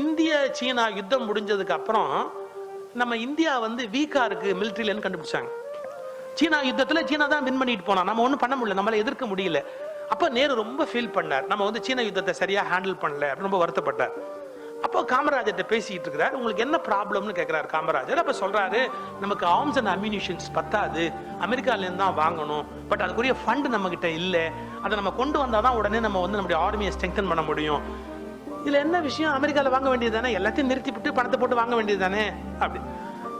இந்திய சீனா யுத்தம் முடிஞ்சதுக்கு அப்புறம் நம்ம இந்தியா வந்து வீக்கா இருக்கு மிலிட்ரியிலன்னு கண்டுபிடிச்சாங்க. சீனா யுத்தத்துல சீனா தான் வின் பண்ணிட்டு போனா நம்ம ஒன்றும் பண்ண முடியல. நம்மளால எதிர்க்க முடியல. அப்ப நேரு ரொம்ப ஃபீல் பண்ணார். நம்ம வந்து சீன யுத்தத்தை சரியா ஹேண்டில் பண்ணல அப்படின்னு ரொம்ப வருத்தப்பட்டார். அப்போ காமராஜர்கிட்ட பேசிட்டு இருக்கிறார். உங்களுக்கு என்ன ப்ராப்ளம்னு கேட்கிறாரு காமராஜர். அப்ப சொல்றாரு நமக்கு ஆர்ம்ஸ் அண்ட் அம்யூனிஷன்ஸ் பத்தாது. அமெரிக்கால இருந்து தான் வாங்கணும். பட் அதுக்குரிய ஃபண்ட் நம்ம கிட்ட அதை நம்ம கொண்டு வந்தாதான் உடனே நம்ம வந்து நம்முடைய ஆர்மியை ஸ்ட்ரெங்தன் பண்ண முடியும். இதுல என்ன விஷயம்? அமெரிக்கால வாங்க வேண்டியது தானே? எல்லாத்தையும் நிறுத்தி விட்டு பணத்தை போட்டு வாங்க வேண்டியது தானே? அப்படி.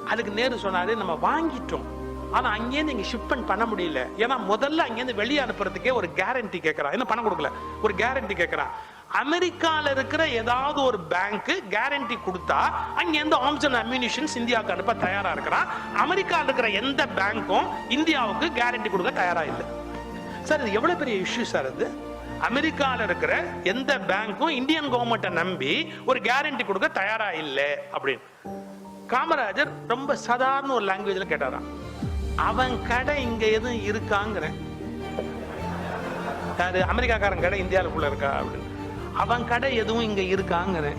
அதுக்கு நேரு சொன்னாரு நம்ம வாங்கிட்டோம். ஆனா அங்கேருந்து இங்க ஷிப்மெண்ட் பண்ண முடியல. ஏன்னா முதல்ல அங்கேருந்து வெளியே அனுப்புறதுக்கே ஒரு கேரண்டி கேட்கறான் என்ன பணம் கொடுக்கல. ஒரு கேரண்டி கேட்கறான் அமெரிக்கால இருக்கிற ஏதாவது ஒரு பேங்க் கேரண்டி கொடுத்தா அங்கேருந்து ஆர்ம்ஸ் அண்ட் அம்யூனிஷன்ஸ் இந்தியாவுக்கு அனுப்ப தயாரா இருக்கிறான் அமெரிக்கால இருக்கிற எந்த பேங்க்கும் இந்தியாவுக்கு கேரண்டி கொடுக்க தயாரா இல்லை. சார் இது எவ்வளவு பெரிய இஷ்யூ சார் இது அமெரிக்கால இருக்கிற எந்த பேங்க்கும் இந்தியன் கவர்மெண்ட்டை நம்பி ஒரு கேரண்டி கொடுக்க தயாரா இல்லை அப்படின்னு. காமராஜர் ரொம்ப சாதாரண ஒரு லாங்குவேஜ்ல கேட்டாராம். அவன் கடை இங்க எதுவும் இருக்காங்கிற. அமெரிக்காக்காரன் கடை இந்தியாவுக்குள்ள இருக்கா? அப்படின்னு. அவன் கடை எதுவும் இங்க இருக்காங்கிற.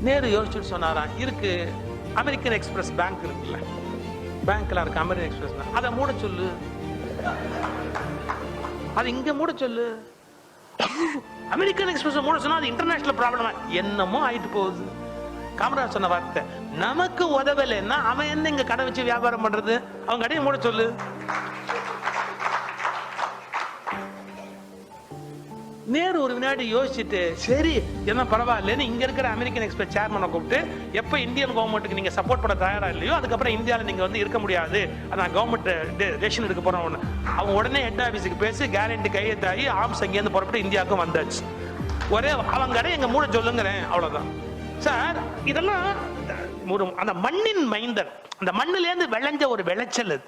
நேரு யோசிச்சுட்டு சொன்னாராம். இருக்கு. அமெரிக்கன் எக்ஸ்பிரஸ் பேங்க் இருக்குல்ல. பேங்க்ல இருக்கு. அமெரிக்கன் எக்ஸ்பிரஸ் அதை மூட சொல்லு. அது இங்க மூட சொல்லு. அமெரிக்கன் எக்ஸ்பிரஸ் மூட சொன்னா அது இன்டர்நேஷனல் ப்ராப்ளம் என்னமோ ஆயிட்டு போகுது. காமராஜ் சொன்ன வார்த்தை நமக்கு உதவலைன்னா அவன் என்ன இங்க கடை வச்சு வியாபாரம் பண்றது? அவன் கடையை மூட சொல்லு. நேரு ஒரு வினாடி யோசிச்சுட்டு சரி என்ன பரவாயில்லன்னு இங்க இருக்கிற அமெரிக்கன் எக்ஸ்பிரஸ் சேர்மனை கூப்பிட்டு எப்ப இந்தியன் கவர்மெண்ட்டுக்கு நீங்க சப்போர்ட் பண்ண தயாரா இல்லையோ அதுக்கப்புறம் இந்தியாவில் நீங்க வந்து இருக்க முடியாது. நான் கவர்மெண்ட் டெசிஷன் எடுக்க போறோம் அவன் உடனே ஹெட் ஆஃபீஸுக்கு பேசி கேரண்டி கையெழுத்தாகி ஆம்ஸ் அங்கேருந்து புறப்பட்டு இந்தியாவுக்கும் வந்தாச்சு. ஒரே அவங்க கடை எங்க மூட சொல்லுங்கிறேன் அவ்வளவுதான். சார் இதெல்லாம் ஒரு அந்த மண்ணின் மைந்தன் அந்த மண்ணிலேருந்து விளைஞ்ச ஒரு விளைச்சல் அது.